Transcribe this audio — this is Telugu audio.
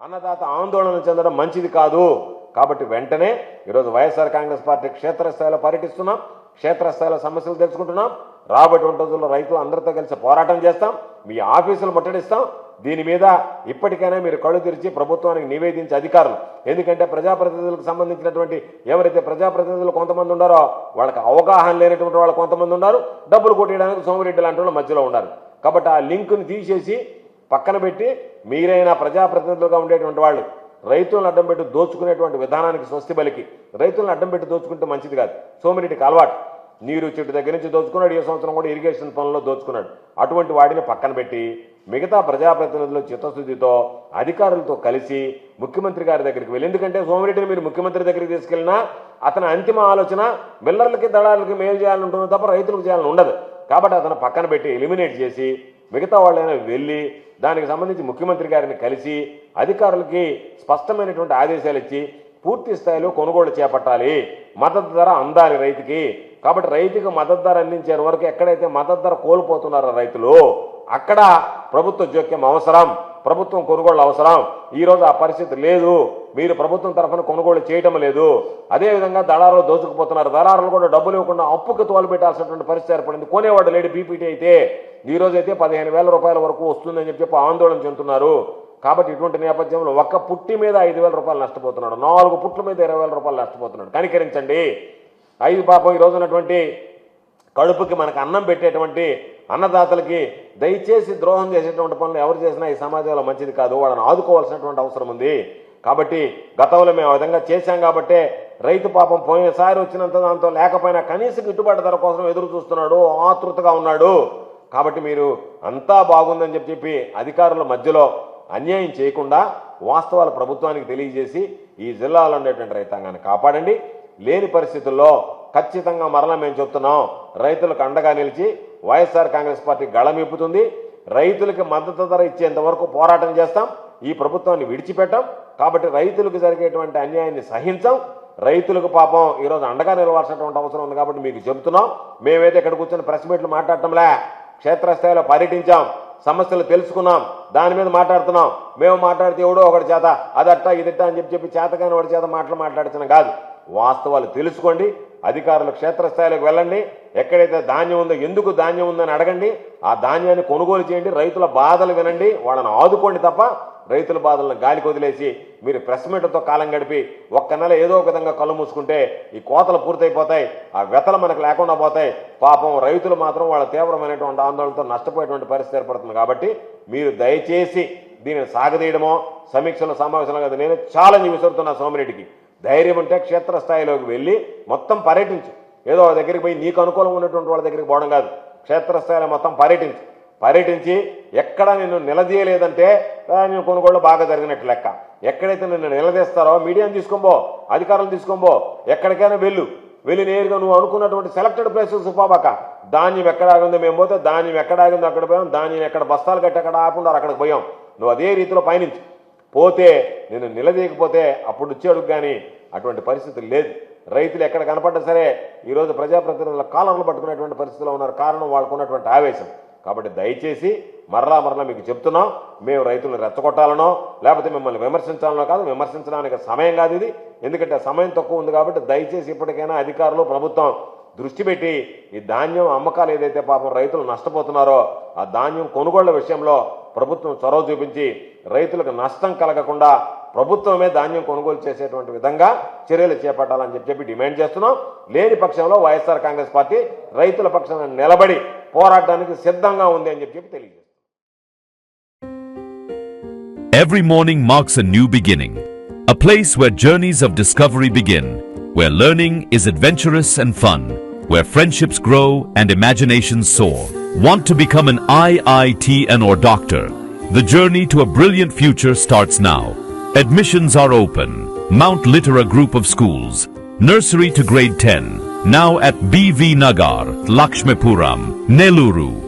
అన్నదాత ఆందోళన చెందడం మంచిది కాదు. కాబట్టి వెంటనే ఈరోజు వైఎస్ఆర్ కాంగ్రెస్ పార్టీ క్షేత్రస్థాయిలో పర్యటిస్తున్నాం. క్షేత్రస్థాయిలో సమస్యలు తెలుసుకుంటున్నాం. రాబోయేటువంటి రోజుల్లో రైతులు అందరితో కలిసి పోరాటం చేస్తాం. మీ ఆఫీసులు ముట్టడిస్తాం. దీని మీద ఇప్పటికైనా మీరు కళ్ళు తెరిచి ప్రభుత్వానికి నివేదించే అధికారులు. ఎందుకంటే ప్రజాప్రతినిధులకు సంబంధించినటువంటి ఎవరైతే ప్రజాప్రతినిధులు కొంతమంది ఉన్నారో వాళ్ళకి అవగాహన లేనటువంటి వాళ్ళు కొంతమంది ఉన్నారు. డబ్బులు కొట్టేయడానికి సోమిరెడ్డి లాంటి వాళ్ళు మధ్యలో ఉన్నారు. కాబట్టి ఆ లింక్ని తీసేసి పక్కన పెట్టి మీరైనా ప్రజాప్రతినిధులుగా ఉండేటువంటి వాళ్ళు రైతులను అడ్డం పెట్టి దోచుకునేటువంటి విధానానికి స్వస్తి బలికి రైతులను అడ్డం పెట్టి దోచుకుంటే మంచిది కాదు. సోమిరెడ్డికి అలవాటు. నీరు చెట్టు దగ్గర నుంచి దోచుకున్నాడు ఈ సంవత్సరం కూడా ఇరిగేషన్ పనుల్లో దోచుకున్నాడు. అటువంటి వాడిని పక్కన పెట్టి మిగతా ప్రజాప్రతినిధుల చిత్తశుద్ధితో అధికారులతో కలిసి ముఖ్యమంత్రి గారి దగ్గరికి వెళ్ళి ఎందుకంటే సోమిరెడ్డిని మీరు ముఖ్యమంత్రి దగ్గరికి తీసుకెళ్ళినా అతని అంతిమ ఆలోచన మిల్లర్లకి దళాలకి మేలు చేయాలని ఉంటుంది తప్ప రైతులకు చేయాలని ఉండదు. కాబట్టి అతను పక్కన పెట్టి ఎలిమినేట్ చేసి మిగతా వాళ్ళైనా వెళ్ళి దానికి సంబంధించి ముఖ్యమంత్రి గారిని కలిసి అధికారులకి స్పష్టమైనటువంటి ఆదేశాలు ఇచ్చి పూర్తి స్థాయిలో కొనుగోలు చేపట్టాలి. మద్దతు ధర అందాలి రైతుకి. కాబట్టి రైతుకు మద్దతు ధర అందించే వరకు ఎక్కడైతే మద్దతు ధర కోల్పోతున్నారో రైతులు అక్కడ ప్రభుత్వ జోక్యం అవసరం. ప్రభుత్వం కొనుగోలు అవసరం. ఈ రోజు ఆ పరిస్థితి లేదు. మీరు ప్రభుత్వం తరఫున కొనుగోలు చేయటం లేదు. అదేవిధంగా దళారులు దోచుకుపోతున్నారు. దళారులు కూడా డబ్బులు ఇవ్వకుండా అప్పుకి తోలు పెట్టాల్సినటువంటి పరిస్థితి ఏర్పడింది. కొనేవాడు లేడు బీపీటీ అయితే. ఈ రోజు అయితే పదిహేను వేల రూపాయల వరకు వస్తుందని చెప్పి ఆందోళన చెందుతున్నారు. కాబట్టి ఇటువంటి నేపథ్యంలో ఒక్క పుట్టి మీద ఐదు వేల రూపాయలు నష్టపోతున్నాడు. నాలుగు పుట్ల మీద ఇరవై వేల రూపాయలు నష్టపోతున్నాడు. కనికరించండి. ఐదు పాపం ఈ ఉన్నటువంటి కడుపుకి మనకు అన్నం పెట్టేటువంటి అన్నదాతలకి దయచేసి ద్రోహం చేసేటువంటి పనులు ఎవరు చేసినా ఈ సమాజంలో మంచిది కాదు. వాళ్ళని ఆదుకోవాల్సినటువంటి అవసరం ఉంది. కాబట్టి గతంలో మేము ఆ విధంగా చేశాం కాబట్టే రైతు పాపం పోయినసారి వచ్చినంత దాంతో లేకపోయినా కనీస గిట్టుబాటు ధర కోసం ఎదురు చూస్తున్నాడు ఆతృతగా ఉన్నాడు. కాబట్టి మీరు అంతా బాగుందని చెప్పి చెప్పి అధికారుల మధ్యలో అన్యాయం చేయకుండా వాస్తవాలు ప్రభుత్వానికి తెలియజేసి ఈ జిల్లాలో ఉండేటువంటి రైతాంగాన్ని కాపాడండి. లేని పరిస్థితుల్లో ఖచ్చితంగా మరలా మేము చెప్తున్నాం రైతులకు అండగా నిలిచి వైఎస్ఆర్ కాంగ్రెస్ పార్టీ గళమిప్పుతుంది రైతులకు మద్దతు ధర ఇచ్చేంత వరకు పోరాటం చేస్తాం. ఈ ప్రభుత్వాన్ని విడిచిపెట్టాం. కాబట్టి రైతులకు జరిగేటువంటి అన్యాయాన్ని సహించాం. రైతులకు పాపం ఈరోజు అండగా నిలవాల్సినటువంటి అవసరం ఉంది కాబట్టి మీకు చెబుతున్నాం. మేమైతే ఇక్కడ కూర్చొని ప్రెస్ మీట్లు మాట్లాడటంలే. క్షేత్రస్థాయిలో పర్యటించాం. సమస్యలు తెలుసుకున్నాం. దాని మీద మాట్లాడుతున్నాం. మేము మాట్లాడితే ఎవడో ఒకటి చేత అదట్టా ఇదిట్ట అని చెప్పి చెప్పి చేతగాని వాడి చేత మాటలు మాట్లాడుతున్నా కాదు. వాస్తవాలు తెలుసుకోండి. అధికారులు క్షేత్రస్థాయిలోకి వెళ్ళండి. ఎక్కడైతే ధాన్యం ఉందో ఎందుకు ధాన్యం ఉందని అడగండి. ఆ ధాన్యాన్ని కొనుగోలు చేయండి. రైతుల బాధలు వినండి. వాళ్ళని ఆదుకోండి తప్ప రైతుల బాధలను గాలికి వదిలేసి మీరు ప్రెస్ మీటర్తో కాలం గడిపి ఒక్క నెల ఏదో ఒక విధంగా కళ్ళు మూసుకుంటే ఈ కోతలు పూర్తయిపోతాయి. ఆ వ్యతలు మనకు లేకుండా పోతాయి. పాపం రైతులు మాత్రం వాళ్ళ తీవ్రమైనటువంటి ఆందోళనతో నష్టపోయేటువంటి పరిస్థితి ఏర్పడుతుంది కాబట్టి మీరు దయచేసి దీనిని సాగదీయడమో సమీక్షలు సమావేశంలో కదా నేను ఛాలెంజ్ విసురుతున్నా సోమిరెడ్డికి. ధైర్యం ఉంటే క్షేత్రస్థాయిలోకి వెళ్ళి మొత్తం పర్యటించు. ఏదో ఒక దగ్గరికి పోయి నీకు అనుకూలంగా ఉన్నటువంటి వాళ్ళ దగ్గరికి పోవడం కాదు. క్షేత్రస్థాయిలో మొత్తం పర్యటించు. పర్యటించి ఎక్కడ నిన్ను నిలదీయలేదంటే నేను కొనుగోళ్ళు బాగా జరిగినట్టు లెక్క. ఎక్కడైతే నిన్ను నిలదీస్తారో మీడియాను తీసుకోబో అధికారులు తీసుకోబో ఎక్కడికైనా వెళ్ళు. వెళ్ళి నేరుగా నువ్వు అనుకున్నటువంటి సెలెక్టెడ్ ప్లేసెస్ పోబాక ధాన్యం ఎక్కడ ఆగిందో మేము పోతే ధాన్యం ఎక్కడ ఆగిందో అక్కడ పోయాం ధాన్యం ఎక్కడ బస్తాలు కట్టి ఎక్కడ ఆకుండా అక్కడికి పోయాం. నువ్వు అదే రీతిలో పయనించు. పోతే నేను నిలదీయకపోతే అప్పుడు వచ్చాడు కానీ అటువంటి పరిస్థితి లేదు. రైతులు ఎక్కడ కనపడ్డా సరే ఈరోజు ప్రజాప్రతినిధుల కాలర్లు పట్టుకునేటువంటి పరిస్థితిలో ఉన్నారు. కారణం వాళ్ళకు ఉన్నటువంటి ఆవేశం. కాబట్టి దయచేసి మరలా మరలా మీకు చెప్తున్నాం. మేము రైతులను రెచ్చగొట్టాలనో లేకపోతే మిమ్మల్ని విమర్శించాలనో కాదు విమర్శించడానికి సమయం కాదు ఇది. ఎందుకంటే సమయం తక్కువ ఉంది కాబట్టి దయచేసి ఇప్పటికైనా అధికారులు ప్రభుత్వం దృష్టి పెట్టి ఈ ధాన్యం అమ్మకాలు ఏదైతే పాపం రైతులు నష్టపోతున్నారో ఆ ధాన్యం కొనుగోళ్ళ విషయంలో ప్రభుత్వం చొరవ చూపించి రైతులకు నష్టం కలగకుండా ప్రభుత్వమే ధాన్యం కొనుగోలు చేసేటువంటి విధంగా చర్యలు చేపట్టాలని చెప్పి చెప్పి డిమాండ్ చేస్తున్నాం లేని పక్షంలో వైఎస్ఆర్ కాంగ్రెస్ పార్టీ రైతుల పక్షాన నిలబడి పోరాటానికి సిద్ధంగా ఉంది అని చెప్పి చెప్పి తెలియజేస్తున్నాం Every morning marks a new beginning, a place where journeys of discovery begin, where learning is adventurous and fun, where friendships grow and imaginations soar. Want to become an IITN or doctor? The journey to a brilliant future starts now. Admissions are open. Mount Litera Group of Schools, nursery to grade 10, now at BV Nagar, Lakshmipuram, Neluru.